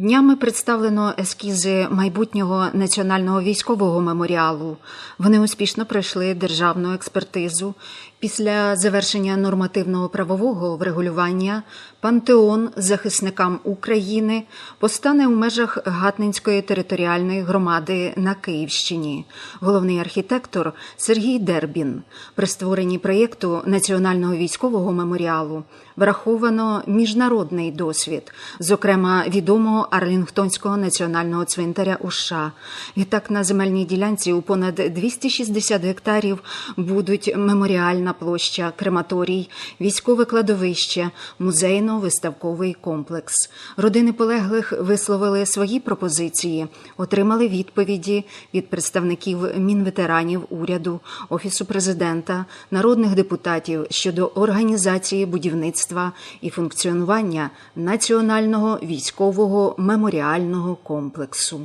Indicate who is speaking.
Speaker 1: Днями представлено ескізи майбутнього національного військового меморіалу. Вони успішно пройшли державну експертизу. Після завершення нормативного правового врегулювання пантеон захисникам України постане у межах Гатнинської територіальної громади на Київщині. Головний архітектор Сергій Дербін. При створенні проєкту національного військового меморіалу враховано міжнародний досвід, зокрема відомого Арлінгтонського національного цвинтаря у США. Відтак на земельній ділянці у понад 260 гектарів будуть меморіальна площа, крематорій, військове кладовище, музейно-виставковий комплекс. Родини полеглих висловили свої пропозиції, отримали відповіді від представників мінветеранів уряду, офісу президента, народних депутатів щодо організації будівництва і функціонування національного військового меморіального комплексу.